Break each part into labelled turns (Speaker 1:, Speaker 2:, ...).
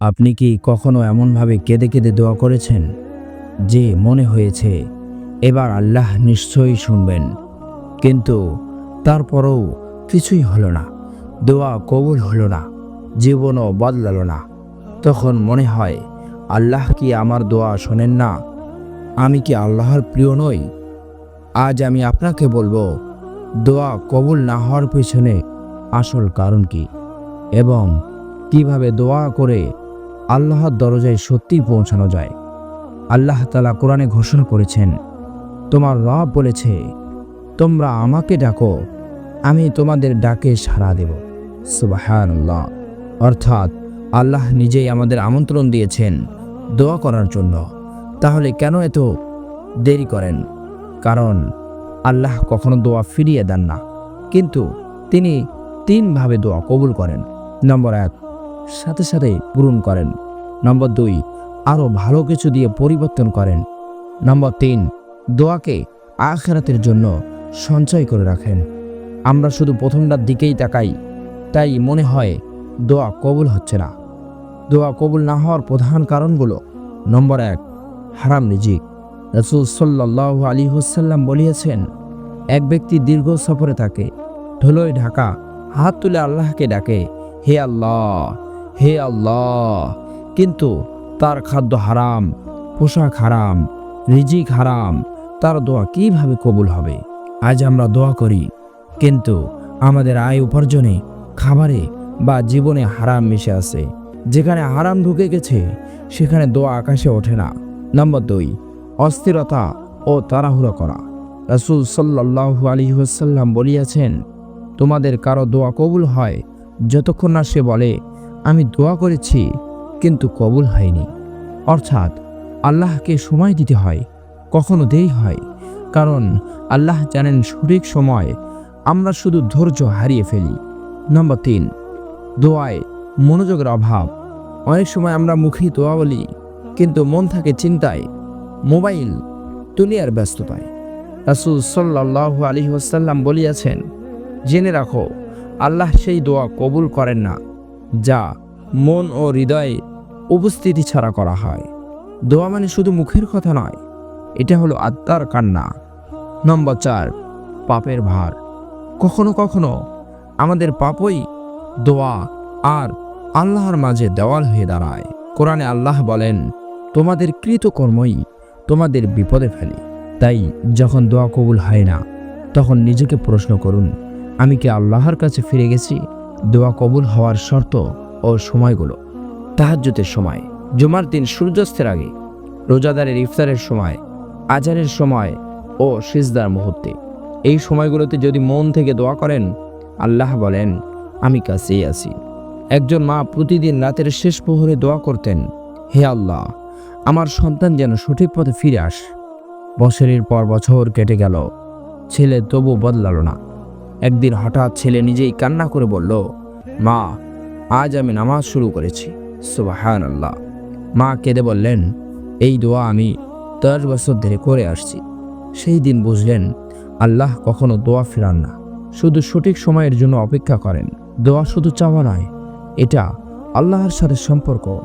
Speaker 1: আপনি কি কখনো এমনভাবে কেঁদে কেঁদে দোয়া করেছেন? যে মনে হয়েছে। এবার আল্লাহ নিশ্চয়ই শুনবেন। কিন্তু তারপরেও কিছুই হলো না। দোয়া কবুল হলো না। জীবনও বদলালো না। তখন মনে হয়, আল্লাহ কি আমার দোয়া শোনেন না? আমি কি আল্লাহর প্রিয় নই? আজ আমি আপনাকে বলব, দোয়া কবুল না হওয়ার পেছনে আসল কারণ কি? এবং কীভাবে দোয়া করে আল্লাহর দরজায় সত্যি পৌঁছানো যায়। আল্লাহ তালা কোরআনে ঘোষণা করেছেন, তোমার রব বলেছে, তোমরা আমাকে ডাকো, আমি তোমাদের ডাকে সাড়া দেব। সুবাহান্লাহ অর্থাৎ আল্লাহ নিজেই আমাদের আমন্ত্রণ দিয়েছেন দোয়া করার জন্য। তাহলে কেন এত দেরি করেন? কারণ আল্লাহ কখনো দোয়া ফিরিয়ে দেন না। কিন্তু তিনি তিনভাবে দোয়া কবুল করেন। নম্বর এক সাথে সাথে পূরণ করেন। নম্বর দুই, আরও ভালো কিছু দিয়ে পরিবর্তন করেন। নম্বর তিন, দোয়াকে আখেরাতের জন্য সঞ্চয় করে রাখেন। আমরা শুধু প্রথমটার দিকেই তাকাই, তাই মনে হয় দোয়া কবুল হচ্ছে না। দোয়া কবুল না হওয়ার প্রধান কারণগুলো নম্বর এক, হারাম রিজিক। রসুল সাল্লাহ আলী হুসাল্লাম বলিয়েছেন, এক ব্যক্তি দীর্ঘ সফরে থাকে ধুলোয় ঢাকা, হাত তুলে আল্লাহকে ডাকে, হে আল্লাহ! হে আল্লাহ, কিন্তু তার খাদ্য হারাম, পোশাক হারাম, রিজিক হারাম, তার দোয়া কীভাবে কবুল হবে? আজ আমরা দোয়া করি, কিন্তু আমাদের আয় উপার্জনে খাবারে বা জীবনে হারাম মিশে আছে। যেখানে হারাম ঢুকে গেছে, সেখানে দোয়া আকাশে ওঠে না। নম্বর দুই, অস্থিরতা ও তাড়াহুড়ো করা। রাসুল সাল্লাহু আলী হুসাল্লাম বলিয়াছেন, তোমাদের কারও দোয়া কবুল হয় যতক্ষণ না সে বলে আমি দোয়া করেছি, কিন্তু কবুল হয়নি। অর্থাৎ আল্লাহকে সময় দিতে হয়, কখনো দেরি হয়, কারণ আল্লাহ জানেন সঠিক সময় আমরা শুধু ধৈর্য হারিয়ে ফেলি। নম্বর তিন, দোয়ায় মনোযোগের অভাব। অনেক সময় আমরা মুখেই দোয়া বলি, কিন্তু মন থাকে চিন্তায়। মোবাইল দুনিয়ার ব্যস্ততায়। রাসুল সাল্লাহ আলী ওসাল্লাম বলিয়াছেন, জেনে রাখো, আল্লাহ সেই দোয়া কবুল করেন না। যা মন ও হৃদয়ে উপস্থিতি ছাড়া করা হয়। দোয়া মানে শুধু মুখের কথা নয়, এটা হলো আত্মার কান্না। নম্বর চার, পাপের ভার। কখনো কখনো আমাদের পাপই দোয়া আর আল্লাহর মাঝে দেওয়াল হয়ে দাঁড়ায়। কোরআনে আল্লাহ বলেন, তোমাদের কৃতকর্মই তোমাদের বিপদে ফেলে। তাই যখন দোয়া কবুল হয় না, তখন নিজেকে প্রশ্ন করুন, আমি কি আল্লাহর কাছে ফিরে গেছি? দোয়া কবুল হওয়ার শর্ত ও সময়গুলো। তাহাজ্জুতের সময়, জুমার দিন সূর্যাস্তের আগে, রোজাদারের ইফতারের সময় আজারের সময় ও সিজদার মুহূর্তে। এই সময়গুলোতে যদি মন থেকে দোয়া করেন, আল্লাহ বলেন, আমি কাছেই আছি। একজন মা প্রতিদিন রাতের শেষ প্রহরে দোয়া করতেন, হে আল্লাহ, আমার সন্তান যেন সঠিক পথে ফিরে আস। বছরের পর বছর কেটে গেল, ছেলে তবু বদলালো না। একদিন হঠাৎ ছেলে নিজেই কান্না করে বলল, মা, আজ আমি নামাজ শুরু করেছি। সুবাহান আল্লাহ মা কেঁদে বললেন, এই দোয়া আমি দশ বছর ধরে করে আসছি। সেই দিন বুঝলেন, আল্লাহ কখনো দোয়া ফেরান না। শুধু সঠিক সময়ের জন্য অপেক্ষা করেন। দোয়া শুধু চাওয়া নয়, এটা আল্লাহর সাথে সম্পর্ক।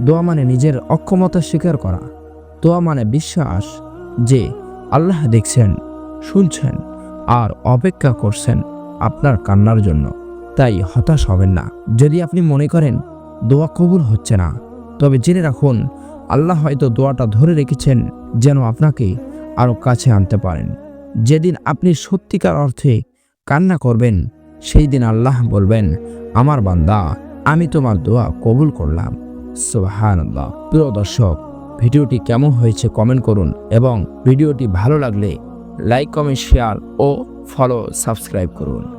Speaker 1: দোয়া মানে নিজের অক্ষমতা স্বীকার করা। দোয়া মানে বিশ্বাস যে আল্লাহ দেখছেন, শুনছেন। আর অপেক্ষা করছেন আপনার কান্নার জন্য। তাই হতাশ হবেন না। যদি আপনি মনে করেন, দোয়া কবুল হচ্ছে না, তবে জেনে রাখুন, আল্লাহ হয়তো দোয়াটা ধরে রেখেছেন যেন আপনাকে আরও কাছে আনতে পারেন। যেদিন আপনি সত্যিকার অর্থে কান্না করবেন, সেই দিন আল্লাহ বলবেন, আমার বান্দা, আমি তোমার দোয়া কবুল করলাম। সোহান প্রিয় দর্শক, ভিডিওটি কেমন হয়েছে কমেন্ট করুন এবং ভিডিওটি ভালো লাগলে লাইক কমেন্ট শেয়ার ও ফলো সাবস্ক্রাইব করুন।